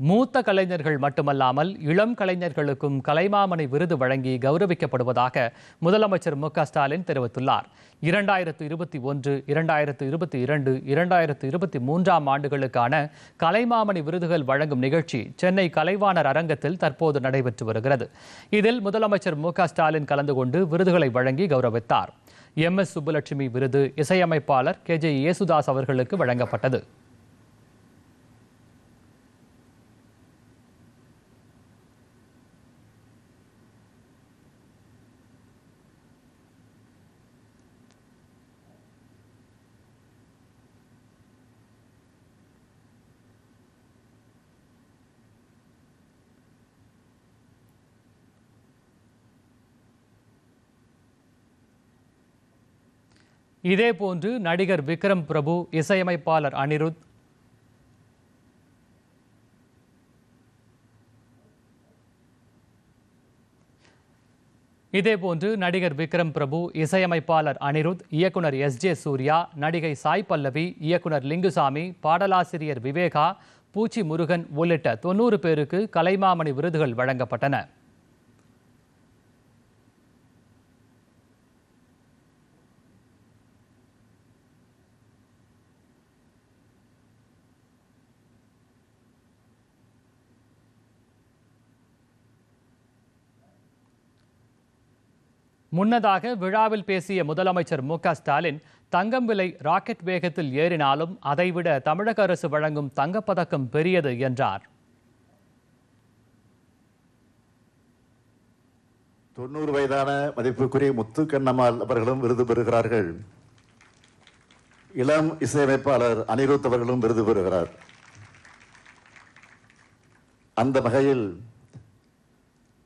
மூத்த கலைஞர்கள் மட்டுமல்லாமல் இளம் கலைஞர்களுக்கும் கலைமாமணி விருது வழங்கி கௌரவிக்கப்படுவதாக முதலமைச்சர் மு ஸ்டாலின் தெரிவித்துள்ளார். இரண்டாயிரத்து இருபத்தி ஒன்று இரண்டாயிரத்து இருபத்தி இரண்டு இரண்டாயிரத்து இருபத்தி மூன்றாம் ஆண்டுகளுக்கான கலைமாமணி விருதுகள் வழங்கும் நிகழ்ச்சி சென்னை கலைவாணர் அரங்கத்தில் தற்போது நடைபெற்று வருகிறது. இதில் முதலமைச்சர் மு ஸ்டாலின் கலந்து கொண்டு விருதுகளை வழங்கி கௌரவித்தார். எம் எஸ் சுப்புலட்சுமி விருது இசையமைப்பாளர் கே ஜே யேசுதாஸ் அவர்களுக்கு வழங்கப்பட்டது. இதேபோன்று நடிகர் விக்ரம் பிரபு இசையமைப்பாளர் அனிருத் இதேபோன்று நடிகர் விக்ரம் பிரபு இசையமைப்பாளர் அனிருத் இயக்குனர் எஸ் ஜே சூர்யா நடிகை சாய் பல்லவி இயக்குனர் லிங்குசாமி பாடலாசிரியர் விவேகா பூச்சி முருகன் உள்ளிட்ட தொன்னூறு பேருக்கு கலைமாமணி விருதுகள் வழங்கப்பட்டன. முன்னதாக விழாவில் பேசிய முதலமைச்சர் மு ஸ்டாலின் தங்கம் விலை ராக்கெட் வேகத்தில் ஏறினாலும் அதைவிட தமிழக அரசு வழங்கும் தங்கப்பதக்கம் பெரியது என்றார். தொண்ணூறு வயதான மதிப்புக்குரிய முத்து கண்ணம்மாள் அவர்களும் விருது பெறுகிறார்கள். இளம் இசையமைப்பாளர் அனிருத் அவர்களும் விருது பெறுகிறார். அந்த வகையில்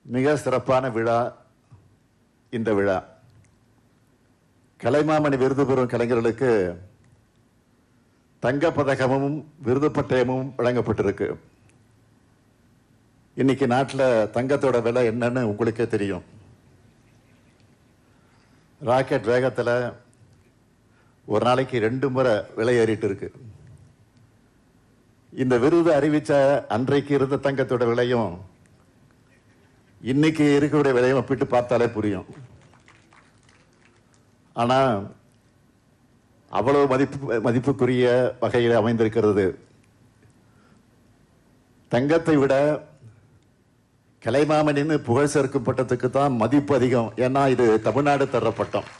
மிக சிறப்பான விழா இந்த விழா. கலைமாமணி விருது பெறும் கலைஞர்களுக்கு தங்கப்பதக்கமும் விருது பட்டயமும் வழங்கப்பட்டிருக்கு. இன்னைக்கு நாட்டில் தங்கத்தோட விலை என்னன்னு உங்களுக்கே தெரியும். ராக்கெட் வேகத்தில் ஒரு நாளைக்கு ரெண்டு முறை விலை ஏறிட்டு இருக்கு. இந்த விருது அறிவித்த அன்றைக்கு இருந்த தங்கத்தோட விலையும் இன்னைக்கு இருக்கக்கூடிய விலையும் ஒப்பிட்டு பார்த்தாலே புரியும். ஆனா அவ்வளவு மதிப்பு மதிப்புக்குரிய வகையில் அமைந்திருக்கிறது. தங்கத்தை விட கலைமாமணின்னு புகழ் சேர்க்கும் பட்டத்துக்கு தான் மதிப்பு அதிகம். ஏன்னா இது தமிழ்நாடு தர பட்டம்